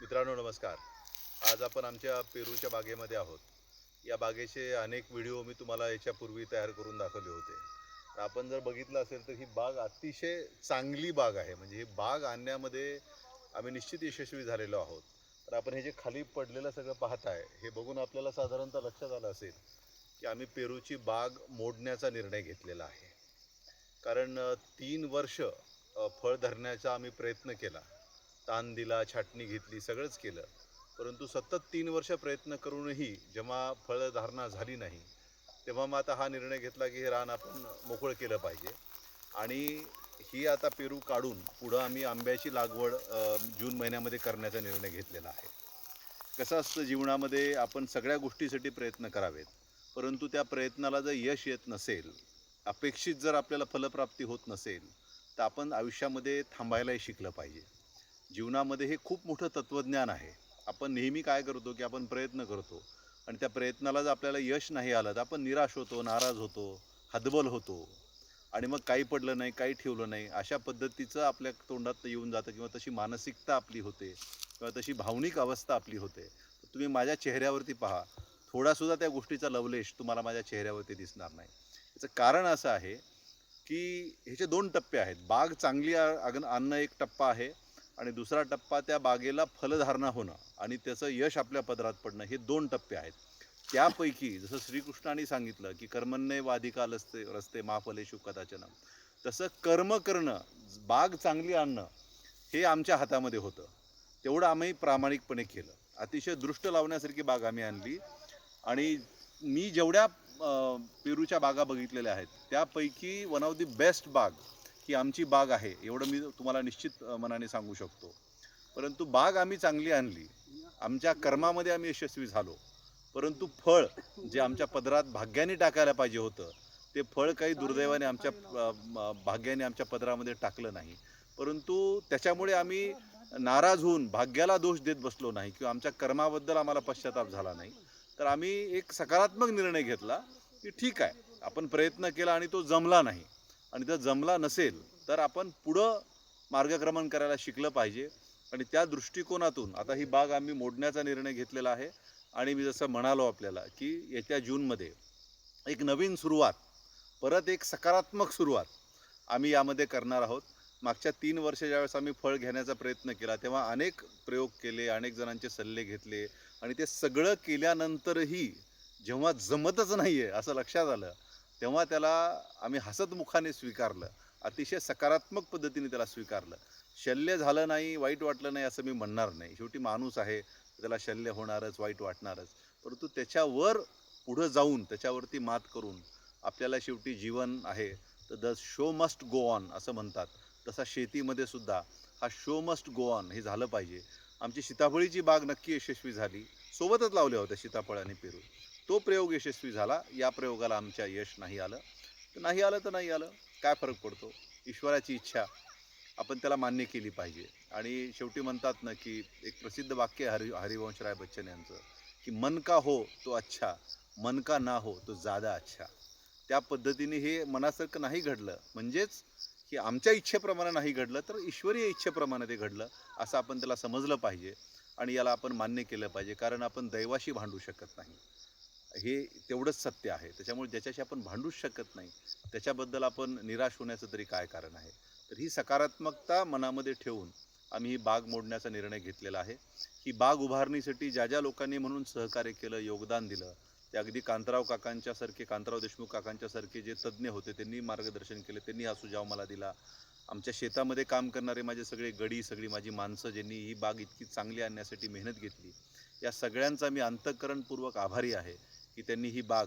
मित्रांनो नमस्कार. आज आपण आमच्या पेरूच्या बागेमध्ये आहोत. या बागेचे अनेक व्हिडिओ मी तुम्हाला याच्यापूर्वी तयार करून दाखवले होते. तर आपण जर बघितलं असेल तर ही बाग अतिशय चांगली बाग आहे. म्हणजे ही बाग आणण्यामध्ये आम्ही निश्चित यशस्वी झालेलो आहोत. तर आपण हे जे खाली पडलेलं सगळं पाहताय हे बघून आपल्याला साधारणतः लक्षात आलं असेल की आम्ही पेरूची बाग मोडण्याचा निर्णय घेतलेला आहे. कारण तीन वर्ष फळ धरण्याचा आम्ही प्रयत्न केला. ताण दिला छाटणी घेतली सगळंच केलं. परंतु सतत तीन वर्ष प्रयत्न करूनही जेव्हा फळधारणा झाली नाही तेव्हा मग आता हा निर्णय घेतला की हे रान आपण मोकळं केलं पाहिजे. आणि ही आता पेरू काढून पुढं आम्ही आंब्याची लागवड जून महिन्यामध्ये करण्याचा निर्णय घेतलेला आहे. कसं असतं जीवनामध्ये आपण सगळ्या गोष्टीसाठी प्रयत्न करावेत. परंतु त्या प्रयत्नाला जर यश येत नसेल अपेक्षित जर आपल्याला फलप्राप्ती होत नसेल तर आपण आयुष्यामध्ये थांबायलाही शिकलं पाहिजे. जीवनामध्ये हे खूप मोठं तत्त्वज्ञान आहे. आपण नेहमी काय करतो की आपण प्रयत्न करतो. आणि त्या प्रयत्नाला जर आपल्याला यश नाही आलं तर आपण निराश होतो नाराज होतो हतबल होतो. आणि मग काही पडलं नाही काही ठेवलं नाही अशा पद्धतीचं आपल्या तोंडात येऊन जातं किंवा तशी मानसिकता आपली होते किंवा तशी भावनिक अवस्था आपली होते. तुम्ही माझ्या चेहऱ्यावरती पहा. थोडासुद्धा त्या गोष्टीचा लवलेश तुम्हाला माझ्या चेहऱ्यावरती दिसणार नाही. याचं कारण असं आहे की ह्याचे दोन टप्पे आहेत. बाग चांगली आ- आग आणणं एक टप्पा आहे. आणि दुसरा टप्पा त्या बागेला फलधारणा होणं आणि त्याचं यश आपल्या पदरात पडणं हे दोन टप्पे आहेत. त्यापैकी जसं श्रीकृष्णाने सांगितलं की कर्मण्य वाधिका लसते रस्ते माफलेशु कदाचन. तसं कर्म करणं बाग चांगली आणणं हे आमच्या हातामध्ये होतं. तेवढं आम्ही प्रामाणिकपणे केलं. अतिशय दृष्ट लावण्यासारखी बाग आम्ही आणली. आणि मी जेवढ्या पेरूच्या बागा बघितलेल्या आहेत त्यापैकी वन ऑफ दी बेस्ट बाग ही आमची बाग आहे एवढं मी तुम्हाला निश्चित मनाने सांगू शकतो. परंतु बाग आम्ही चांगली आणली. आमच्या कर्मामध्ये आम्ही यशस्वी झालो. परंतु फळ जे आमच्या पदरात भाग्याने टाकायला पाहिजे होतं ते फळ काही दुर्दैवाने आमच्या भाग्याने आमच्या पदरामध्ये टाकलं नाही. परंतु त्याच्यामुळे आम्ही नाराज होऊन भाग्याला दोष देत बसलो नाही किंवा आमच्या कर्माबद्दल आम्हाला पश्चाताप झाला नाही. तर आम्ही एक सकारात्मक निर्णय घेतला की ठीक आहे आपण प्रयत्न केला आणि तो जमला नाही. आणि जर जमला नसेल तर आपण पुढं मार्गक्रमण करायला शिकलं पाहिजे. आणि त्या दृष्टिकोनातून आता ही बाग आम्ही मोडण्याचा निर्णय घेतलेला आहे. आणि मी जसं म्हणालो आपल्याला की येत्या जूनमध्ये एक नवीन सुरुवात परत एक सकारात्मक सुरुवात आम्ही यामध्ये करणार आहोत. मागच्या तीन वर्ष ज्यावेळेस आम्ही फळ घेण्याचा प्रयत्न केला तेव्हा अनेक प्रयोग केले अनेक जणांचे सल्ले घेतले. आणि ते सगळं केल्यानंतरही जेव्हा जमतच नाही आहे असं लक्षात आलं तेव्हा त्याला आम्ही हसतमुखाने स्वीकारलं. अतिशय सकारात्मक पद्धतीने त्याला स्वीकारलं. शल्य झालं नाही वाईट वाटलं नाही असं मी म्हणणार नाही. शेवटी माणूस आहे त्याला शल्य होणारच वाईट वाटणारच. परंतु त्याच्यावर पुढं जाऊन त्याच्यावरती मात करून आपल्याला शेवटी जीवन आहे. तर the show must go on असं म्हणतात. तसा शेतीमध्ये सुद्धा हा शो मस्ट गो ऑन हे झालं पाहिजे. आमची सीताफळीची बाग नक्की यशस्वी झाली. सोबतच लावल्या होत्या सीताफळ आणि पेरू. तो प्रयोग यशस्वी झाला. या प्रयोगाला आमच्या यश नाही आलं. तर नाही आलं तर नाही आलं. काय फरक पडतो? ईश्वराची इच्छा आपण त्याला मान्य केली पाहिजे. आणि शेवटी म्हणतात ना की एक प्रसिद्ध वाक्य हरि हरि हरिवंशराय बच्चन यांचं की मन का हो तो अच्छा. मन का ना हो तो जादा अच्छा. त्या पद्धतीने हे मनासारखं नाही घडलं. म्हणजेच की आमच्या इच्छेप्रमाणे नाही घडलं तर ईश्वरीय इच्छेप्रमाणे ते घडलं असं आपण त्याला समजलं पाहिजे. आणि याला आपण मान्य केलं पाहिजे. कारण आपण दैवाशी भांडू शकत नाही. हे तेवढंच सत्य आहे. त्याच्यामुळे ज्याच्याशी आपण भांडूच शकत नाही त्याच्याबद्दल आपण निराश होण्याचं तरी काय कारण आहे? तर ही सकारात्मकता मनामध्ये ठेवून आम्ही ही बाग मोडण्याचा निर्णय घेतलेला आहे. ही बाग उभारणीसाठी ज्या ज्या लोकांनी म्हणून सहकार्य केलं योगदान दिलं ते अगदी कांतराव काकांच्यासारखे कांतराव देशमुख काकांच्यासारखे जे तज्ज्ञ होते त्यांनी मार्गदर्शन केले त्यांनी हा सुझाव मला दिला. आमच्या शेतामध्ये काम करणारे माझे सगळे गडी सगळी माझी माणसं ज्यांनी ही बाग इतकी चांगली आणण्यासाठी मेहनत घेतली या सगळ्यांचा मी अंतःकरणपूर्वक आभारी आहे की त्यांनी ही बाग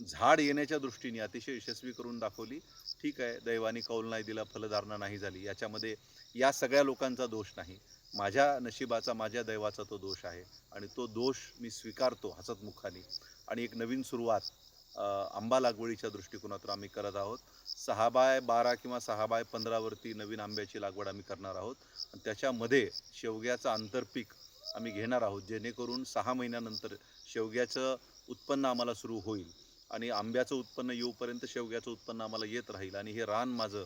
झाड येण्याच्या दृष्टीने अतिशय यशस्वी करून दाखवली. ठीक आहे दैवानी कौल नाही दिला फलधारणा नाही झाली याच्यामध्ये या सगळ्या लोकांचा दोष नाही. माझ्या नशिबाचा माझ्या दैवाचा तो दोष आहे आणि तो दोष मी स्वीकारतो हसतमुखाने. आणि एक नवीन सुरुवात आंबा लागवडीच्या दृष्टिकोनातून आम्ही करत आहोत. सहा बाय बारा किंवा सहा बाय पंधरावरती नवीन आंब्याची लागवड आम्ही करणार आहोत. आणि त्याच्यामध्ये शेवग्याचं आंतरपीक आम्ही घेणार आहोत जेणेकरून सहा महिन्यानंतर शेवग्याचं उत्पन्न आम्हाला सुरू होईल. आणि आंब्याचं उत्पन्न येऊपर्यंत शेवग्याचं उत्पन्न आम्हाला येत राहील आणि हे रान माझं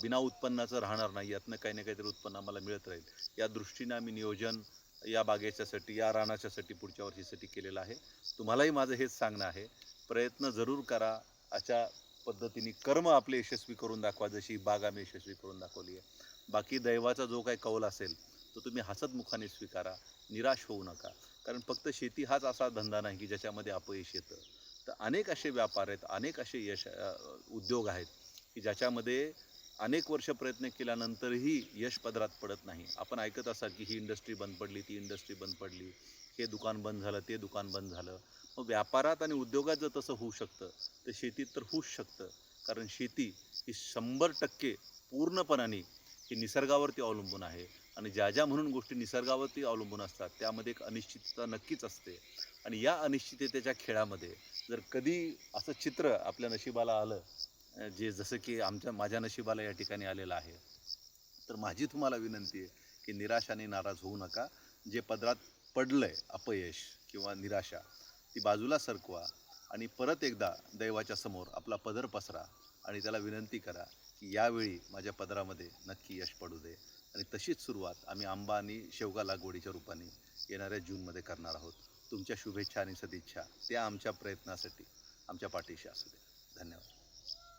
बिना उत्पन्नाचं राहणार नाही यातनं काही ना काहीतरी उत्पन्न आम्हाला मिळत राहील. या दृष्टीने आम्ही नियोजन या बागेच्यासाठी या रानाच्यासाठी पुढच्या वर्षीसाठी केलेलं आहे. तुम्हालाही माझं हेच सांगणं आहे. प्रयत्न जरूर करा. अशा पद्धतीने कर्म आपले यशस्वी करून दाखवा जशी बाग आम्ही यशस्वी करून दाखवली आहे. बाकी दैवाचा जो काही कौल असेल तो तुम्ही हसतमुखाने स्वीकारा निराश होऊ नका. कारण फक्त शेती हाच असा धंदा नाही की ज्याच्यामध्ये अपयश येतं. तर अनेक असे व्यापार आहेत अनेक असे यश उद्योग आहेत की ज्याच्यामध्ये अनेक वर्ष प्रयत्न केल्यानंतरही यश पदरात पडत नाही. आपण ऐकत असाल की ही इंडस्ट्री बंद पडली ती इंडस्ट्री बंद पडली हे दुकान बंद झालं ते दुकान बंद झालं. मग व्यापारात आणि उद्योगात जर तसं होऊ शकतं तर शेतीत तर होऊच शकतं. कारण शेती ही शंभर टक्के पूर्णपणाने ही निसर्गावरती अवलंबून आहे. आणि ज्या ज्या म्हणून गोष्टी निसर्गावरती अवलंबून असतात त्यामध्ये एक अनिश्चितता नक्कीच असते. आणि या अनिश्चिततेच्या खेळामध्ये जर कधी असं चित्र आपल्या नशिबाला आलं जे जसं की आमच्या माझ्या नशिबाला या ठिकाणी आलेलं आहे. तर माझी तुम्हाला विनंती आहे की निराशाने नाराज होऊ नका. जे पदरात पडलं आहे अपयश किंवा निराशा ती बाजूला सरकवा आणि परत एकदा दैवाच्या समोर आपला पदर पसरा आणि त्याला विनंती करा की यावेळी माझ्या पदरामध्ये नक्की यश पडू दे. आणि तशीच सुरुवात आम्ही आंबा आणि शेवगा लागवडीच्या रूपाने येणाऱ्या जूनमध्ये करणार आहोत. तुमच्या शुभेच्छा आणि सदिच्छा त्या आमच्या प्रयत्नासाठी आमच्या पाठीशी असू दे. धन्यवाद.